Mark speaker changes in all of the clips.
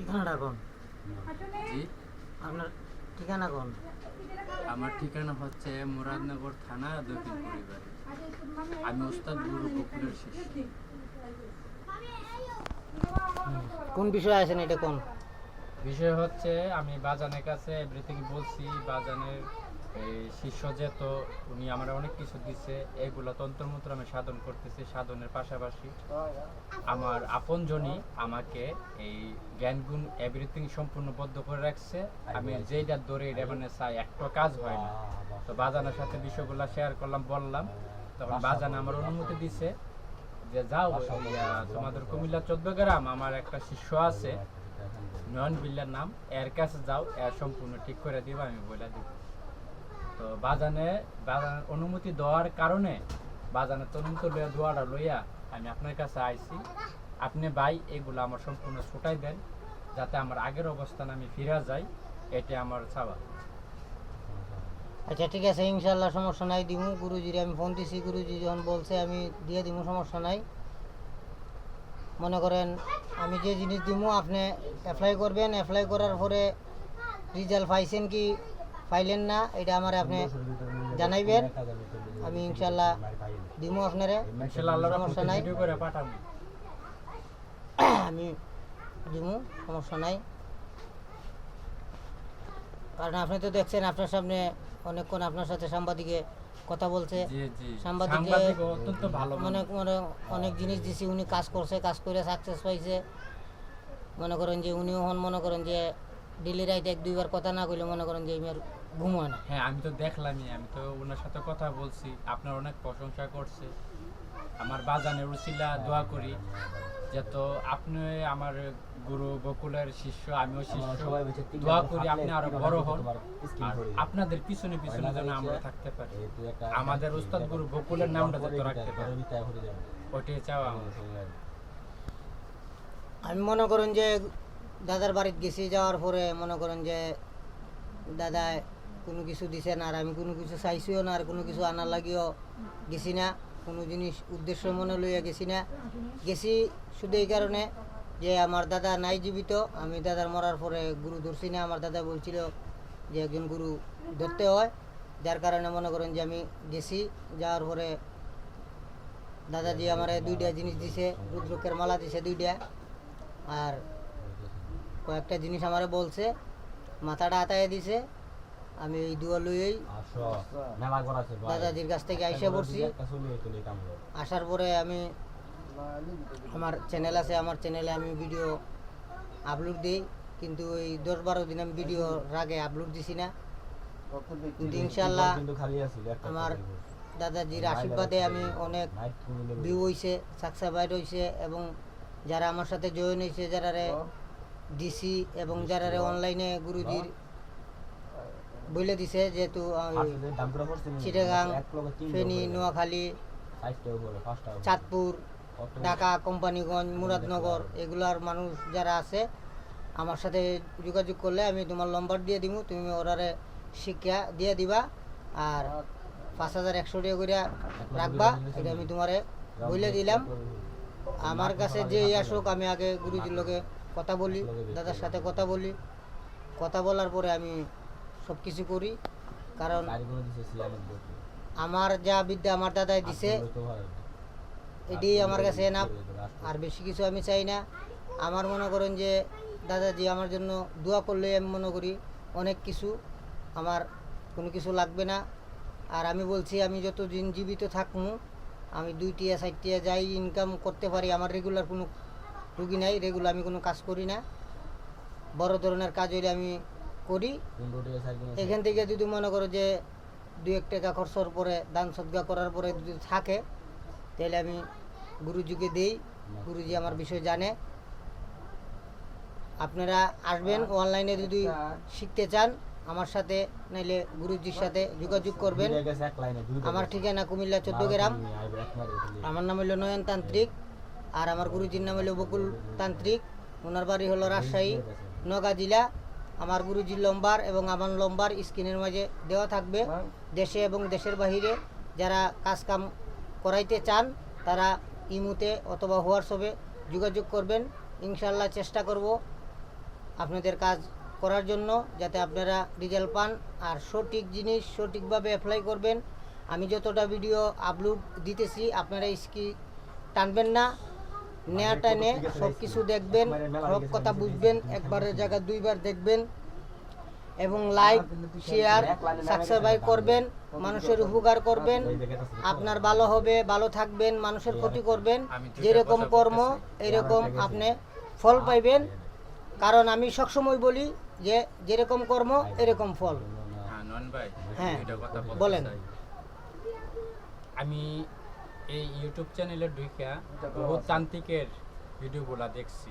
Speaker 1: ঠিকানাটা কোন?
Speaker 2: জি।
Speaker 1: আপনার ঠিকানা কোন?
Speaker 2: আমার ঠিকানা হচ্ছে মুরাদনগর থানা দক্ষিণ পরিবার। আমি ওস্তাদ গুরু শিষ্য।
Speaker 1: কোন বিষয়ে আছেন এটা কোন?
Speaker 2: বিষয় হচ্ছে আমি বাজানের কাছে এভরিথিং বলছি বাজানের এই শিষ্য যেত উনি আমার অনেক কিছু দিচ্ছে এগুলো তন্ত্রমন্ত্র আমি সাধন করতেছি সাধনের পাশাপাশি আমার আপন আপনজনই আমাকে এই জ্ঞান গুণ এভরিথিং সম্পূর্ণ বদ্ধ করে রাখছে। আমি যেইটা ধরে এটা মানে চাই একটা কাজ হয় না। তো বাজানের সাথে বিষয়গুলো শেয়ার করলাম বললাম। তখন বাজান আমার অনুমতি দিছে যে যাও তোমাদের কুমিল্লা চোদ্দ গ্রাম আমার একটা শিষ্য আছে নয়ন বিল্লার নাম এর কাছে যাও এর সম্পূর্ণ ঠিক করে দিব আমি বলে দিব। তো বাজানে বাজানের অনুমতি দেওয়ার কারণে বাজানের তদন্ত লইয়া দোয়াটা লইয়া আমি আপনার কাছে আইছি। আপনি ভাই এগুলো আমার সম্পূর্ণ ছুটাই দেন, যাতে আমার আগের অবস্থান আমি ফিরে যাই এটা আমার চাওয়া।
Speaker 1: আচ্ছা ঠিক আছে ইনশাল্লাহ সমস্যা নাই, দিমু। গুরুজির আমি ফোন দিছি, গুরুজি যখন বলছে আমি দিয়ে দিমু, সমস্যা নাই। মনে করেন, আমি যে জিনিস দিমু, আপনি অ্যাপ্লাই করবেন। অ্যাপ্লাই করার পরে রেজাল্ট পাইছেন কি? পাইলেন না এটা আমার আপনি জানাইবেন। আমি ইনশাল্লাহ দিমু আপনারে। সমস্যা নাই।
Speaker 2: ভিডিও করে পাঠাবো।
Speaker 1: আমি দিমু সমস্যা নাই। কারণ আপনি তো দেখছেন আপনার সামনে অনেকক্ষণ আপনার সাথে সাংবাদিকে কথা বলছে।
Speaker 2: জি জি।
Speaker 1: সাংবাদিকে অনেক মানে অনেক জিনিস দিছি উনি কাজ করছে কাজ করে সাকসেস পাইছে। মনে করেন যে উনিও হন মনে করেন যে দিল্লি রাইতে এক দুইবার কথা না কইলে মনে করেন যে আমার ঘুম হয় না।
Speaker 2: হ্যাঁ আমি তো দেখলামই আমি তো ওনার সাথে কথা বলছি আপনার অনেক প্রশংসা করছে। আমার বাজানের উচিলা দোয়া করি যে তো আপনি আমার গুরু বকুলের শিষ্য আমিও শিষ্য দোয়া করি আপনি আরও বড় হন আপনাদের পিছনে পিছনে যেন আমরা থাকতে পারি। আমাদের উস্তাদ গুরু বকুলের নামটা যত রাখতে পারি ওইটাই চাওয়া আমার।
Speaker 1: আমি মনে করেন যে দাদার বাড়িতে গেছি যাওয়ার পরে মনে করেন যে, দাদা, কোনো কিছু দিছে না আর আমি কোনো কিছু চাইছিও না আর কোনো কিছু আনার লাগিও গেছি না। কোনো জিনিস উদ্দেশ্য মনে লইয়া গেছি না। গেছি শুধু এই কারণে যে, আমার দাদা নাই জীবিত। আমি দাদার মরার পরে গুরু ধরছি না। আমার দাদা বলছিল যে, একজন গুরু ধরতে হয়। যার কারণে মনে করেন যে, আমি গেছি। যাওয়ার পরে দাদাজি আমার দুইটা জিনিস দিছে, রুদ্রকের মালা দিছে দুইটা। আর কয়েকটা জিনিস আমারে বলছে মাথাটা আতায় দিছে আমি এই দুয়া লইয়েই দাদাজির কাছ থেকে আইসা পড়ছি। আসার পরে আমি আমার চ্যানেল আছে আমার চ্যানেলে আমি ভিডিও আপলোড দিই কিন্তু ওই দশ বারো দিন আমি ভিডিও আগে আপলোড দিছি না। কিন্তু ইনশাল্লাহ আমার দাদাজির আশীর্বাদে আমি অনেক ভিউ হয়েছে সাবস্ক্রাইবার হয়েছে এবং যারা আমার সাথে জয়েন হয়েছে যারা দিছি এবং যারা অনলাইনে গুরুজির বলে দিছে যেহেতু চিটাগাং ফেনী নোয়াখালী চাঁদপুর ঢাকা কোম্পানিগঞ্জ মুরাদনগর এগুলার মানুষ যারা আছে আমার সাথে যোগাযোগ করলে আমি তোমার নম্বর দিয়ে দিব তুমি ওরারে শিক্ষা দিয়ে দিবা আর পাঁচ হাজার একশো টাকা করে রাখবা এটা আমি তোমারে বলে দিলাম। আমার কাছে যে আসুক আমি আগে গুরুজির লোকে কথা বলি, দাদার সাথে কথা বলি। কথা বলার পরে আমি সব কিছু করি, কারণ আমার যা বিদ্যা আমার দাদাই দিছে, এটি আমার কাছে না আর বেশি কিছু আমি চাই না। আমার মনে করেন যে, দাদাজি আমার জন্য দোয়া করলে আমি মনে করি অনেক কিছু, আমার কোনো কিছু লাগবে না। আর আমি বলছি, আমি যত দিন জীবিত থাকব আমি দুইটিয়া চারটিয়া যাই ইনকাম করতে পারি, আমার রেগুলার কোনো রুগী নাই রেগুলার আমি কোনো কাজ করি না। বড় ধরনের কাজ হইলে আমি করি। এখান থেকে যদি মনে করো যে দু এক টাকা খরচর পরে দান সদ্গা করার পরে যদি থাকে তাহলে আমি গুরুজিকে দিই। গুরুজি আমার বিষয় জানে। আপনারা আসবেন অনলাইনে যদি শিখতে চান আমার সাথে নাইলে গুরুজির সাথে যোগাযোগ করবেন। আমার ঠিকানা কুমিল্লা চোদ্দ গ্রাম। আমার নাম হলো নয়ন তান্ত্রিক আর আমার গুরুজির নাম হলো বকুল তান্ত্রিক। ওনার বাড়ি হলো রাজশাহী, নগা জেলা। আমার গুরুজির লম্বার এবং আমার লম্বার স্ক্রিনের মাঝে দেওয়া থাকবে। দেশে এবং দেশের বাহিরে যারা কাজ কাম করাইতে চান, তারা ইমুতে অথবা হোয়াটসঅ্যাপে যোগাযোগ করবেন। ইনশাল্লাহ চেষ্টা করব আপনাদের কাজ করার জন্য যাতে আপনারা রেজাল্ট পান। আর সঠিক জিনিস সঠিকভাবে অ্যাপ্লাই করবেন। আমি যতটা ভিডিও আপলোড দিতেছি, আপনারা স্কি টানবেন না। নেয়া টানে সব কিছু দেখবেন সব কথা বুঝবেন একবারের জায়গা দুইবার দেখবেন এবং লাইক শেয়ার সাবস্ক্রাইব করবেন মানুষের উপকার করবেন আপনার ভালো হবে ভালো থাকবেন মানুষের ক্ষতি করবেন যেরকম কর্ম এরকম আপনি ফল পাইবেন। কারণ আমি সবসময় বলি যে যেরকম কর্ম এরকম ফল।
Speaker 2: হ্যাঁ
Speaker 1: হ্যাঁ, বলেন।
Speaker 2: আমি এই ইউটিউব চ্যানেলে ঢুকা বহু তান্ত্রিকের ভিডিওগুলা দেখছি।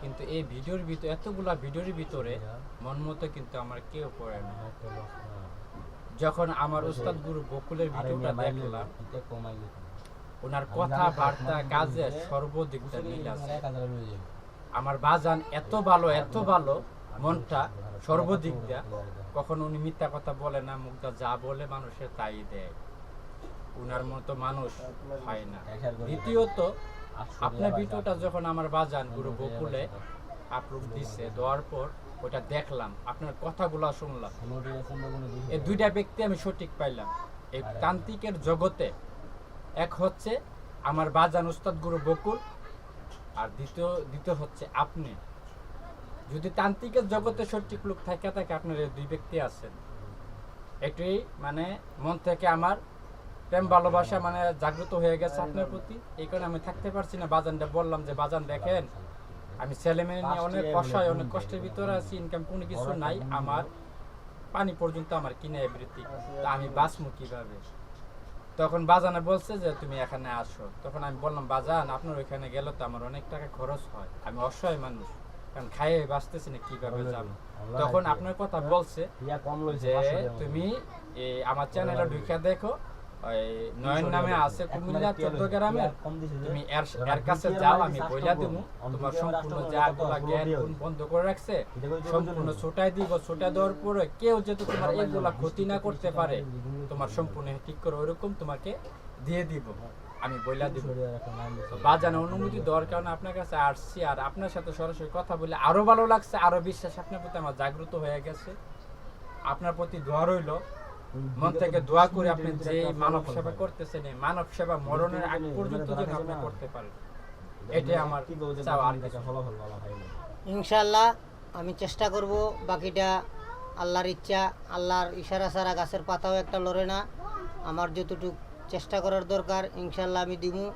Speaker 2: কিন্তু এই ভিডিওর ভিতরে এতগুলা ভিডিওর ভিতরে মন মতো কিন্তু আমার কেউ পড়ে না। যখন আমার উস্তাদ গুরু বকুলের ভিডিওটা দেখলাম ওনার কথা বার্তা কাজে সর্বদিকটা মিল আছে। আমার বাজান এত ভালো এত ভালো মনটা সর্বদিক দিয়া কখন উনি মিথ্যা কথা বলে না মুখটা যা বলে মানুষের তাই দেয়। উনার মতো মানুষ হয় না। দ্বিতীয়ত আপনার ভিডিওটা যখন আমার বাজান গুরু বকুলে আপলোড দিছে দেওয়ার পর ওটা দেখলাম আপনার কথাগুলো শুনলাম। এই দুইটা ব্যক্তি আমি সঠিক পাইলাম। এই তান্ত্রিকের জগতে এক হচ্ছে আমার বাজান উস্তাদ গুরু বকুল আর দ্বিতীয় দ্বিতীয় হচ্ছে আপনি। যদি তান্ত্রিকের জগতে সঠিক লোক থাকে থাকে আপনার এই দুই ব্যক্তি আছেন। এটাই মানে মন থেকে আমার প্রেম ভালোবাসা মানে জাগ্রত হয়ে গেছে আপনার প্রতি। এই কারণে আমি থাকতে পারছি না। বাজানটা বললাম যে বাজান দেখেন আমি ছেলে মেয়ে নিয়ে অনেক অসহায় অনেক কষ্টের ভিতরে আছি ইনকাম কোনো কিছু নাই। আমার পানি পর্যন্ত আমার কিনে এভরিথিং তা আমি বাঁচবো কীভাবে? তখন বাজানে বলছে যে তুমি এখানে আসো। তখন আমি বললাম বাজান আপনার ওইখানে গেলে তো আমার অনেক টাকা খরচ হয়। আমি অসহায় মানুষ। কারণ খাইয়ে বাঁচতেছি না কীভাবে যাব? তখন আপনার কথা বলছে যে তুমি এই আমার চ্যানেলে ঢুকে দেখো নয়ন নামে আছে কুমিল্লা তুমি এর কাছে যাও আমি বইলা দেবো তোমার সম্পূর্ণ যা গুলা জ্ঞান বন্ধ করে রাখছে সম্পূর্ণ ছোটাই দিব ছোটা দেওয়ার পরে কেউ তোমার এগুলা ক্ষতি না করতে পারে তোমার সম্পূর্ণ ঠিক করে তোমাকে দিয়ে দিব। আমি বইলা দিব। বাজানো অনুমতি দেওয়ার কারণে আপনার কাছে আসছি আর আপনার সাথে সরাসরি কথা বলে আরও ভালো লাগছে আরও বিশ্বাস আপনার প্রতি আমার জাগ্রত হয়ে গেছে। আপনার প্রতি দোয়া রইল। মন থেকে দোয়া করে আপনি যে মানব সেবা করতেছেন এই মানব সেবা মরণের আগ পর্যন্ত যেন আপনি করতে পারেন। এটাই আমার চাওয়া আর কিছু।
Speaker 1: ইনশাল্লাহ আমি চেষ্টা করব বাকিটা আল্লাহর ইচ্ছা আল্লাহর ইশারা ছাড়া গাছের পাতাও একটা লড়ে না। আমার যতটুকু চেষ্টা করার দরকার ইনশাল্লাহ আমি দিমু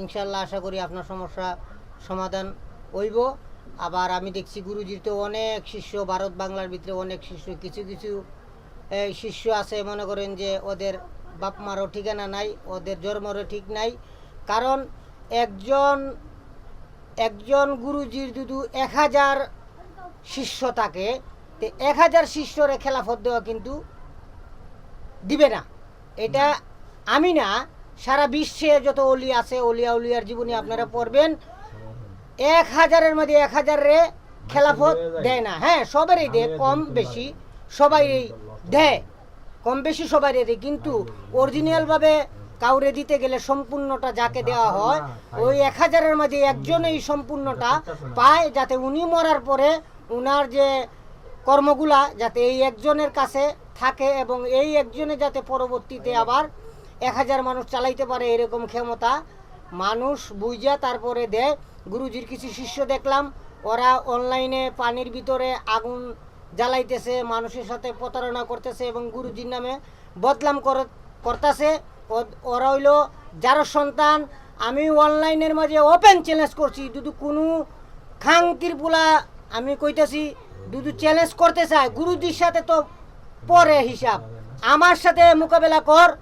Speaker 1: ইনশাল্লাহ আশা করি আপনার সমস্যা সমাধান হইব। আবার আমি দেখছি গুরুজির তো অনেক শিষ্য ভারত বাংলার ভিতরে অনেক শিষ্য কিছু কিছু শিষ্য আছে মনে করেন যে ওদের বাপ মারও ঠিকানা নাই ওদের জন্মরও ঠিক নাই। কারণ একজন একজন গুরুজির যদি এক হাজার শিষ্য থাকে তে এক হাজার শিষ্যরে খেলাফত দেওয়া কিন্তু দিবে না। এটা আমি না সারা বিশ্বে যত অলি আছে অলিয়া উলিয়ার জীবনী আপনারা পড়বেন এক হাজারের মধ্যে এক হাজারে খেলাফত দেয় না। হ্যাঁ সবারই দেয় কম বেশি সবাই দেয়। কম বেশি সবাই দেয় কিন্তু অরিজিনালভাবে কাউরে দিতে গেলে সম্পূর্ণটা যাকে দেওয়া হয়, ওই এক হাজারের মাঝে একজন এই সম্পূর্ণটা পায়, যাতে উনি মরার পরে উনার যে কর্মগুলা যাতে এই একজনের কাছে থাকে এবং এই একজনে যাতে পরবর্তীতে আবার এক হাজার মানুষ চালাইতে পারে এরকম ক্ষমতা, মানুষ বুঝা তারপরে দেয়। গুরুজির কিছু শিষ্য দেখলাম, ওরা অনলাইনে পানির ভিতরে আগুন জ্বালাইতেছে, মানুষের সাথে প্রতারণা করতেছে এবং গুরুজির নামে বদলাম কর- করতেছে। ওরা হইল, যার সন্তান, আমি অনলাইনের মাঝে ওপেন চ্যালেঞ্জ করছি। যদি কোনো খাঙ্কির পোলা, আমি কইতেছি, দুদু চ্যালেঞ্জ করতে চায়। গুরুজির সাথে তো পরে হিসাব। আমার সাথে মোকাবেলা কর।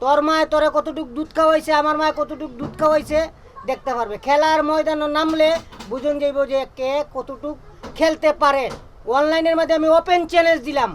Speaker 1: তোর মায় তোরে কতটুক দুধ খাওয়াইছে, আমার মায় কতটুক দুধ খাওয়াইছে, দেখতে পারবে। খেলার ময়দানে নামলে বুঝুন যাইব যে কে কতটুক খেলতে পারে। অনলাইনের মধ্যে আমি ওপেন চ্যালেঞ্জ দিলাম।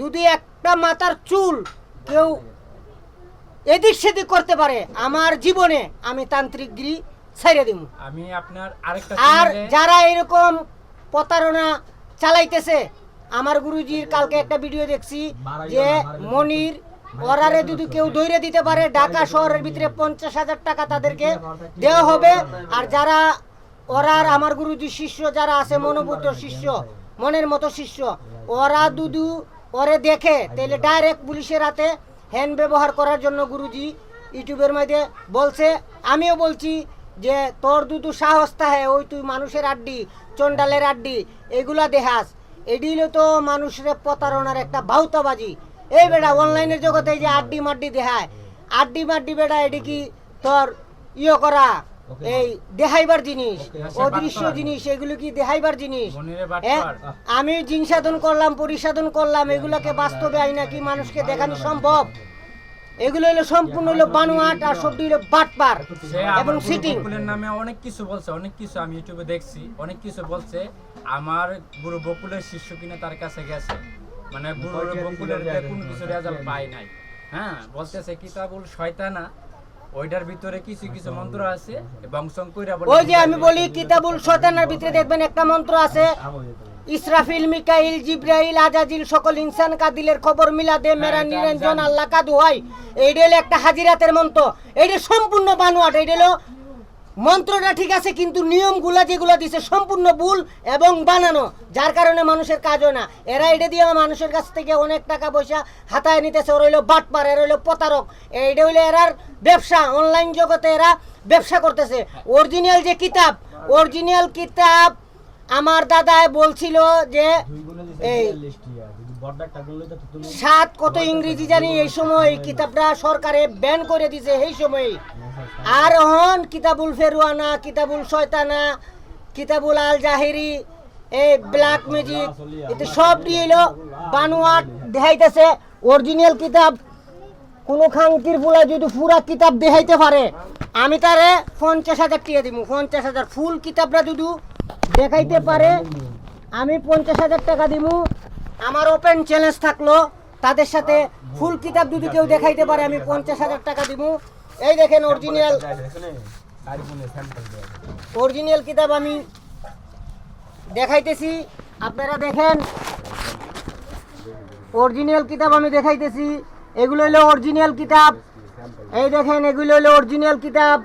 Speaker 1: যদি একটা মাথার চুল কেউ এদিক সেদিক করতে পারে আমার জীবনে আমি তান্ত্রিকগিরি ছেড়ে দিব
Speaker 2: আমি আপনার আরেকটা
Speaker 1: আর যারা এরকম প্রতারণা চালাইতেছে আমার গুরুজির কালকে একটা ভিডিও দেখছি যে মনির ওরারে যদি কেউ দৈরে দিতে পারে ঢাকা শহরের ভিতরে পঞ্চাশ হাজার টাকা তাদেরকে দেওয়া হবে। আর যারা ওরা আর আমার গুরুজি শিষ্য যারা আছে মনোভূত শিষ্য মনের মতো শিষ্য। ওরা দুদু, ওরে দেখে। তাহলে ডাইরেক্ট পুলিশের হাতে হ্যান্ড ব্যবহার করার জন্য গুরুজি ইউটিউবের মধ্যে বলছে, আমিও বলছি যে, তোর দুদু সাহস তাহে, ওই তুই মানুষের আড্ডি চন্ডালের আড্ডি, এগুলা দেখাস। এডি হলো তো মানুষের প্রতারণার একটা বাউতাবাজি। এই বেটা অনলাইনের জগতে যে আড্ডি মাড্ডি দেখায়। আড্ডি মাড্ডি বেটা, এডি কি তোর ইয়ে করা? এই দেখাইবার জিনিস অদৃশ্য জিনিস এগুলো কি দেখাইবার জিনিস? হ্যাঁ? আমি জিন সাধন করলাম পরিসাধন করলাম এগুলোকে বাস্তবে আইনা কি মানুষকে দেখানো সম্ভব? এগুলো হলো সম্পূর্ণ হলো বানোয়াট আর সবটি হলো বাটপার এবং সিটিং
Speaker 2: বকুলের নামে অনেক কিছু বলছে অনেক কিছু আমি ইউটিউবে দেখছি অনেক কিছু বলছে। আমার গুরু বকুলের শিষ্য কিনা তার কাছে গেছে। মানে গুরু বকুলের কোনো কিছু রেজাল্ট পায় নাই। হ্যাঁ বলতেছে কিতাবুল শয়তানা ওইটার ভিতরে কিছু কিছু মন্ত্র আছে বংশং কইরা
Speaker 1: ওই যে আমি বলি কিতাবুল শয়তানের ভিতরে দেখবেন একটা মন্ত্র আছে ইসরাফিল মিকাইল জিব্রাইল আজাজিল সকল ইনসান কাদিলের খবর মিলা দে মেরা নিরঞ্জন আল্লাহ কাদু হয়। এইটা হলো একটা হাজিরাতের মন্ত্র। এইটা সম্পূর্ণ বানোয়াট এইটা হলো মন্ত্রটা ঠিক আছে, কিন্তু নিয়মগুলা যেগুলো দিছে সম্পূর্ণ ভুল এবং বানানো, যার কারণে মানুষের কাজ হয় না। এরা এটা দিয়ে মানুষের কাছ থেকে অনেক টাকা পয়সা হাতায় নিতেছে, ওরা হইল বাটপার, এরা হইল প্রতারক। এইটা হইল এরার ব্যবসা অনলাইন জগতে এরা ব্যবসা করতেছে। অরিজিনাল যে কিতাব অরিজিনাল কিতাব আমার দাদায় বলছিল যে, এই সাত কত ইংরেজি জানি এই সময় কিতাবটা সরকারে ব্যান করে দিছে এই সময়। আর হন কিতাবুল ফেরুয়ানা, কিতাবুল শয়তানা, কিতাবুল আল জাহিরি এই ব্ল্যাক ম্যাজিক, এতে সব দিয়ে এলো বানোয়াট দেখাইতেছে, অরিজিনাল কিতাব। কোনো খাঙ্কির ফুলা যদি পুরা কিতাব দেখাইতে পারে, আমি তারে পঞ্চাশ হাজার টিয়া দিব পঞ্চাশ হাজার। ফুল কিতাবটা যদি দেখাইতে পারে, আমি পঞ্চাশ হাজার টাকা দিব আমার ওপেন চ্যালেঞ্জ থাকল, তাদের সাথে ফুল কিতাব যদি কেউ দেখাইতে পারে, আমি পঞ্চাশ হাজার টাকা দিব এই দেখেন অরিজিনাল অরিজিনাল কিতাব আমি দেখাইতেছি। আপনারা দেখেন অরিজিনাল কিতাব আমি দেখাইতেছি। এগুলো হলো অরিজিনাল কিতাব। এই দেখেন, এগুলো হলো অরিজিনাল কিতাব।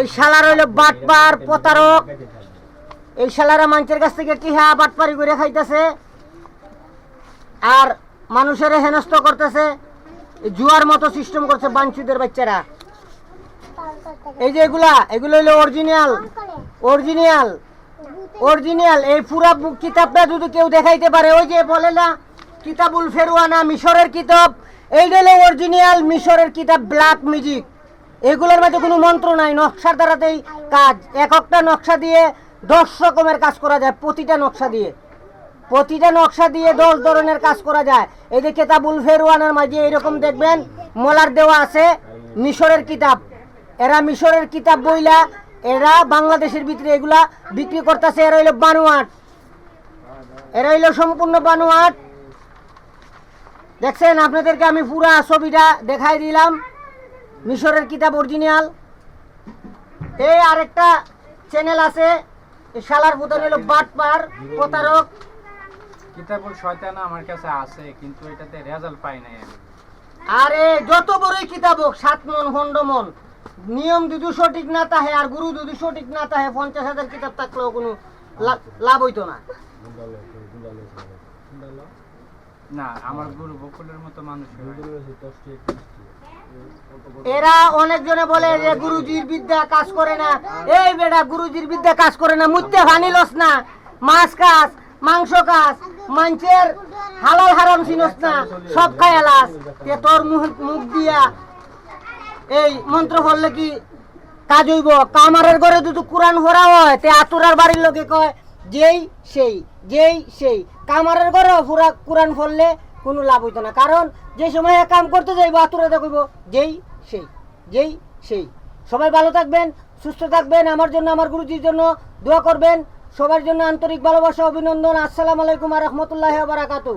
Speaker 1: এই শালার হইল বাটপার প্রতারক। এই শালারা মানুষের কাছ থেকে কি টিহা বাটপারি করে খাইতেছে। আর মানুষের হেনস্থ করতেছে জুয়ার মতো সিস্টেম করছে বাঞ্চুদের বাচ্চারা। এই যে এগুলা, এগুলো হলো অরিজিনাল অরিজিনাল অরিজিনাল এই পুরা কিতাবটা যদি কেউ দেখাইতে পারে, ওই যে বলে না, কিতাবুল ফেরুয়ানা মিশরের কিতাব। এই হলো অরিজিনাল মিশরের কিতাব ব্ল্যাক মিউজিক এগুলোর মধ্যে কোনো মন্ত্র নাই, নকশার দ্বারাতেই কাজ। এক একটা নকশা দিয়ে দশ রকমের কাজ করা যায়, প্রতিটা নকশা দিয়ে। প্রতিটা নকশা দিয়ে দশ ধরনের কাজ করা যায়। এই যে কেতাবুল ফেরওয়ানের মাঝে এরকম দেখবেন, মলার দেওয়া আছে মিশরের কিতাব। এরা মিশরের কিতাব বইলা, এরা বাংলাদেশের ভিতরে এগুলা বিক্রি করতেছে। এরা হইল বানোয়াট। এরা হইল সম্পূর্ণ বানোয়াট। দেখছেন, আপনাদেরকে আমি পুরা ছবিটা দেখাই দিলাম। মিশরের কিতাব অরিজিনাল এই আরেকটা চ্যানেল আছে শালার ভূতন হলো বাটপার, প্রতারক।
Speaker 2: কিতাবুল শয়তানা আমার কাছে আছে কিন্তু এটাতে রেজাল্ট পাই নাই আমি।
Speaker 1: আরে যত বড়ই কিতাব হোক সাত মন খন্ড মন নিয়ম যদি সঠিক না তাহে আর গুরু যদি সঠিক না তাহে পঞ্চাশ হাজার কিতাব থাকলেও কোনো লাভ হইতো না।
Speaker 2: না আমার গুরু বকুলের মতো মানুষ
Speaker 1: এরা অনেকজনে বলে যে গুরুজির বিদ্যা কাজ করে না। এই বেটা গুরুজির বিদ্যা কাজ করে না মুত্যে ভানিলস না মাছ কাজ মাংস কাজ মাংসের হালাল হারাম চিনস না সব খাই আলাস তে তোর মুখ দিয়া এই মন্ত্র পড়লে কি কাজ হইব? কামারের ঘরে যদি কোরআন ভরা হয়, তে আতুরার বাড়ির লোকে কয়, যেই সেই যেই সেই। কামারের ঘরে পুরা কোরআন পড়লে কোনো লাভ হইতো না। কারণ যে সময় কাম করতে যাইব আতুরাতে কইব যেই সেই যেই সেই। সবাই ভালো থাকবেন, সুস্থ থাকবেন। আমার জন্য, আমার গুরুজির জন্য দোয়া করবেন। সবার জন্য আন্তরিক ভালোবাসা অভিনন্দন আসসালামু আলাইকুম রহমতুল্লাহ বারাকাতু